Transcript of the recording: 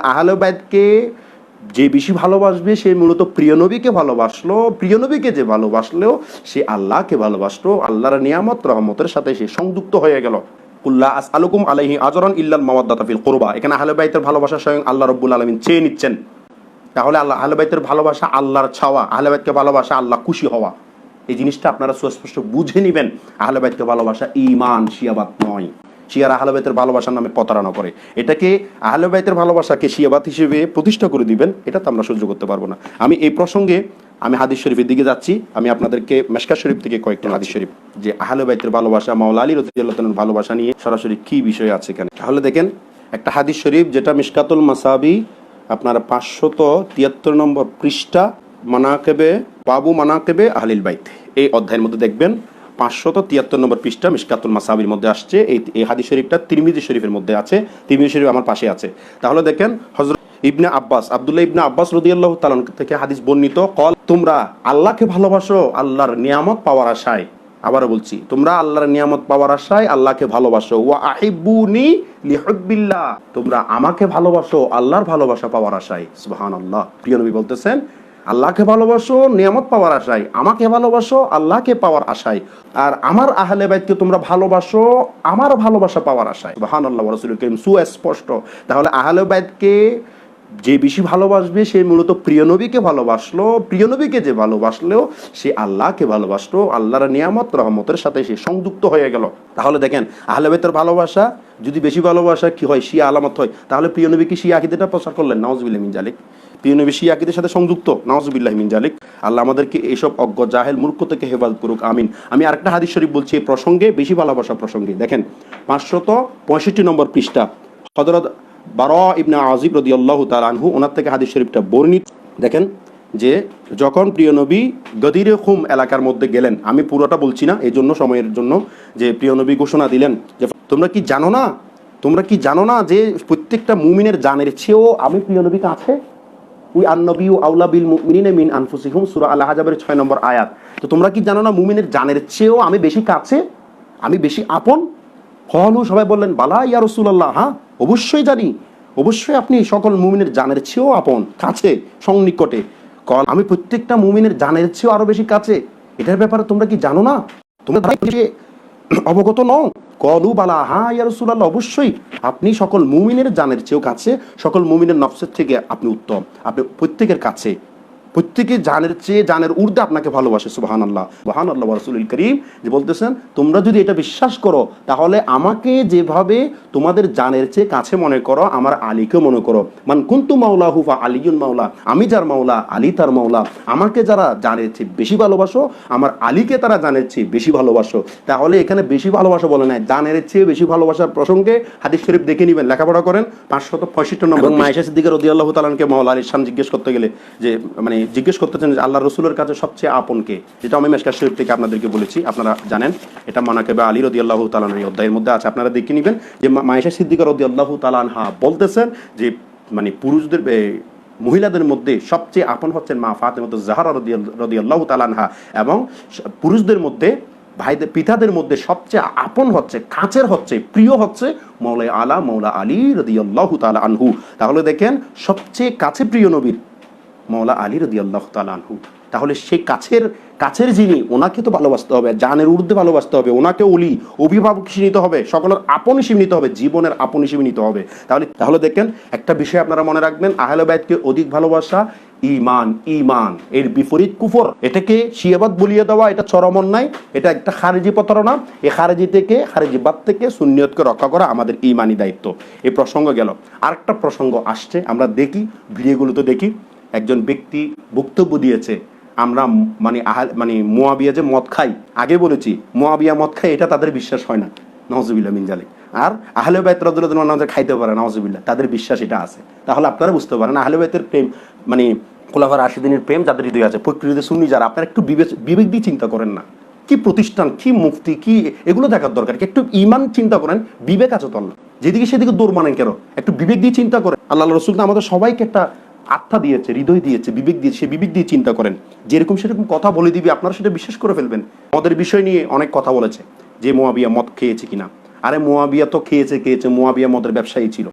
আহলে বাইতকে যে বেশি ভালোবাসবে, সে মূলত প্রিয় নবীকে ভালোবাসলো। প্রিয় নবীকে যে ভালোবাসলো সে আল্লাহকে ভালোবাসলো। আল্লাহর নিয়ামত, রহমতের সাথে সে সংযুক্ত হয়ে গেল। কুল্লা আস আলুকুম আলাইহি আজরান ইল্লাল মাওয়াদ্দাতা ফিল কুরবা। এখানে আহলে বাইতের ভালোবাসা স্বয়ং আল্লাহ রাব্বুল আলামিন চেয়ে নিচ্ছেন। তাহলে আল্লাহ আহলে বাইতের ভালোবাসা আল্লাহর ছাওয়া আহলে বাইতকে ভালোবাসা আল্লাহ খুশি হওয়া। এই জিনিসটা আপনারা সুস্পষ্ট বুঝে নেবেন। আহলে বাইতকে ভালোবাসা ঈমান, শিয়াবাদ নয়। শিয়ার আহলে বাইতের ভালোবাসার নামে প্রতারণা করে। এটাকে আহলে বাইতের ভালোবাসাকে শিয়াবাদ হিসেবে প্রতিষ্ঠা করে দিবেন, এটা তো আমরা সহ্য করতে পারব না। আমি এই প্রসঙ্গে আমি হাদিস শরীফের দিকে যাচ্ছি। আমি আপনাদেরকে মেশকা শরীফ থেকে কয়েকটি হাদিস শরীফ, যে আহলে বাইতের ভালোবাসা, মাওলা আলী রদিয়াল্লাহ ভালোবাসা নিয়ে সরাসরি কি বিষয় আছে এখানে? তাহলে দেখেন, একটা হাদিস শরীফ যেটা মিশকাতুল মাসাবি, আপনার পাঁচশত তিয়াত্তর নম্বর পৃষ্ঠা, মানাকেবে, বাবু মানাকেবে আহলিল বাইত। এই অধ্যায়ের মধ্যে দেখবেন পাঁচশত তিয়াত্তর নম্বর পৃষ্ঠা মিশকাতুল মাসাবির মধ্যে আসছে। এই এই হাদিস শরীফটা তিরমিজি শরীফের মধ্যে আছে। তিরমিজি শরীফ আমার পাশে আছে। তাহলে দেখেন হজরত ইবনে আব্বাস, আব্দুল্লাহ ইবনে আব্বাস রদিয়াল্লাহ তালান থেকে হাদিস বর্ণিত, কল, তোমরা আল্লাহকে ভালোবাসো, আল্লাহর নিয়ামত পাওয়ার আশায়। আবারও বলছি, তোমরা আল্লাহর নিয়ামত পাওয়ার আশায় আল্লাহকে ভালোবাসো। ওয়া আহিব্বুনি লিহুব্বিল্লাহ, তোমরা আমাকে ভালোবাসো, আল্লাহর ভালোবাসা পাওয়ার আশায়। সুবহানাল্লাহ। প্রিয় নবী বলতেছেন আল্লাহকে ভালোবাসো, নিয়ামত পাওয়ার আশায়। আমাকে ভালোবাসো, আল্লাহকে পাওয়ার আশায়। আর আমার আহলে বাইতকে তোমরা ভালোবাসো, আমার ভালোবাসা পাওয়ার আশায়। সুবহানাল্লাহ, ওয়া রাসূলুল কারীম সুস্পষ্ট তাহলে আহলে বাইতকে যে বেশি ভালোবাসবে, সে মূলত প্রিয় নবীকে ভালোবাসলো। প্রিয় নবীকে যে ভালোবাসলো, সে আল্লাহকে ভালোবাসলো। আল্লাহর নিয়ামত, রহমতের সাথে সে সংযুক্ত হয়ে গেল। তাহলে দেখেন, আহলে বেতের ভালোবাসা, যদি বেশি ভালোবাসা কি হয়, শিয়া আলামত হয়, তাহলে প্রিয় নবী কি শিয়া আকিদেটা প্রচার করলেন নওয়াজবিল্লাহ মিন জালিক প্রিয় নবী শিয়া আকিদের সাথে সংযুক্ত। নওয়াজবিল্লাহ মিন জালিক। আল্লাহ আমাদেরকে এইসব অজ্ঞ জাহেল মূর্খ থেকে হেফাজত করুক, আমিন। আমি আরেকটা হাদিস শরীফ বলছি, এই প্রসঙ্গে বেশি ভালোবাসা প্রসঙ্গে। দেখেন, পাঁচশত পঁয়ষট্টি নম্বর পৃষ্ঠা। হজরত বারা ইবনে আজিব রদি আল্লাহ তালানহু ওনার থেকে হাদিস শরীফটা বর্ণিত। দেখেন, যে যখন প্রিয় নবী গদিরে খুম এলাকার মধ্যে গেলেন, আমি পুরোটা বলছি না, এই জন্য, সময়ের জন্য যে প্রিয় নবী ঘোষণা দিলেন, যে তোমরা কি জানো না? তোমরা কি জানো না যে প্রত্যেকটা মুমিনের জানের চেয়েও আমি প্রিয় নবী কাছে? উই আউলা বিল মিন সূরা আল আহজাবের 6 নম্বর আয়াত। তো তোমরা কি জানো না, মুমিনের জানের চেয়েও আমি বেশি কাছে? আমি বেশি আপন? সবাই বললেন, বালা ইয়া রাসূলুল্লাহ হ্যাঁ? অবশ্যই জানি। অবশ্যই আপনি সকল মুমিনের জানের চেয়েও আপন, কাছে সংনিকটে কল, আমি প্রত্যেকটা মুমিনের জানের চেয়েও আরও বেশি কাছে। এটার ব্যাপারে তোমরা কি জানো না? তোমরা অবগত নও। কলু বালা, হা, ইয়া রাসূলুল্লাহ, অবশ্যই। আপনি সকল মুমিনের জানের চেয়েও কাছে, সকল মুমিনের নফসের থেকে আপনি উত্তম। আপনি প্রত্যেকের কাছে প্রত্যেকে জানের চেয়ে জানের ঊর্ধ্বে আপনাকে ভালোবাসে সুবাহান আল্লাহ সুবাহান আল্লাহ রসুল করিম যে বলতেছেন তোমরা যদি এটা বিশ্বাস করো তাহলে আমাকে যেভাবে তোমাদের জানের চেয়ে কাছে মনে করো আমার আলীকে মনে করো। মান কুন্তু মাওলা হুফা আলিউন মাওলা আমি যার মাওলা আলী তার মাওলা আমাকে যারা জানের চেয়ে বেশি ভালোবাসো আমার আলীকে তারা জানের চেয়ে বেশি ভালোবাসো। তাহলে এখানে বেশি ভালোবাসা বলে নাই জানের চেয়ে বেশি ভালোবাসার প্রসঙ্গে হাদিস শরীফ দেখে নেবেন লেখাপড়া করেন। পাঁচশত পঁয়ষট্টি নম্বর মাইশা সিদ্দিকে রদি আল্লাহ তালানকে মাওলা আলীর সাম জিজ্ঞেস করতে গেলে যে মানে জিজ্ঞেস করতেছেন যে আল্লাহ রসুলের কাছে সবচেয়ে আপনকে যেটা আমি মেশকার শরীফ থেকে আপনাদেরকে বলেছি, আপনারা জানেন। এটা মানাকেবে আলী রদি আল্লাহ তালান এই অধ্যায়ের মধ্যে আছে। আপনারা দেখে নেবেন যে মাইশা সিদ্দিকা রদি আল্লাহ তালানহা বলতেছেন যে মানে পুরুষদের মহিলাদের মধ্যে সবচেয়ে আপন হচ্ছেন মা ফাতেমত জাহারা রদি আল্লাহ তালানহা এবং পুরুষদের মধ্যে, ভাইদের, পিতাদের মধ্যে সবচেয়ে আপন হচ্ছে, কাছের হচ্ছে, প্রিয় হচ্ছে মৌলাই আলা, মৌলা আলী রদি আল্লাহ তালা আনহু। তাহলে দেখেন, সবচেয়ে কাছে প্রিয় নবীর মৌলা আলী রদি আল্লাহ তালানহু তাহলে সেই কাছের কাছের যিনি, ওনাকে তো ভালোবাসতে হবে জানের ঊর্ধ্বে ভালোবাসতে হবে, ওনাকে অলি অভিভাবক হিসেবে নিতে হবে, সকলের আপন হিসেবে নিতে হবে, জীবনের আপন হিসেবে নিতে হবে। তাহলে তাহলে দেখেন, একটা বিষয় আপনারা মনে রাখবেন, আহলে বাইতকে অধিক ভালোবাসা ইমান ইমান এর বিপরীত কুফর। এটাকে শিয়াবাদ বলিয়ে দেওয়া, এটা চরম অন্যায়, এটা একটা খারেজি প্রতারণা। এই খারেজি থেকে খারেজিবাদ থেকে সুন্নিয়তকে রক্ষা করা আমাদের ইমানি দায়িত্ব। এই প্রসঙ্গ গেল। আরেকটা প্রসঙ্গ আসছে, আমরা দেখি, ভিডিওগুলোতে দেখি। একজন ব্যক্তি বক্তব্য দিয়েছে, আমরা মানে মানে মোয়াবিয়া যে মদ খাই, আগে বলেছি, মোয়াবিয়া মদ খাই, এটা তাদের বিশ্বাস হয় না। নজবিল্লা মিনজালি আর আহলে বাইত রদুল্লাহ খাইতে পারে নজবিল্লা তাদের বিশ্বাস এটা আছে। তাহলে আপনারা বুঝতে পারেন, আহলে বাইতের প্রেম মানে খোলাফার আশিদিনের প্রেম যাদের হৃদয় আছে, প্রকৃতিতে শুনি যারা, আপনারা একটু বিবেক বিবেক দিয়ে চিন্তা করেন না। কি প্রতিষ্ঠান, কি মুক্তি কি, এগুলো দেখার দরকার। একটু ইমান চিন্তা করেন, বিবেক আছে তো যেদিকে সেদিকে দৌড় মানেন কেন? একটু বিবেক দিয়ে চিন্তা করেন। আল্লাহ রসুল আমাদের সবাইকে একটা আত্মা দিয়েছে, হৃদয় দিয়েছে, বিবেক দিয়েছে সে বিবেক দিয়ে চিন্তা করেন। যেরকম সেরকম কথা বলে দিবি, আপনারা সেটা বিশ্বাস করে ফেলবেন। মদের বিষয় নিয়ে অনেক কথা বলেছে যে মোয়াবিয়া মদ খেয়েছে কিনা। আরে মোয়াবিয়া তো খেয়েছে খেয়েছে, মোয়াবিয়া মদের ব্যবসায়ী ছিল।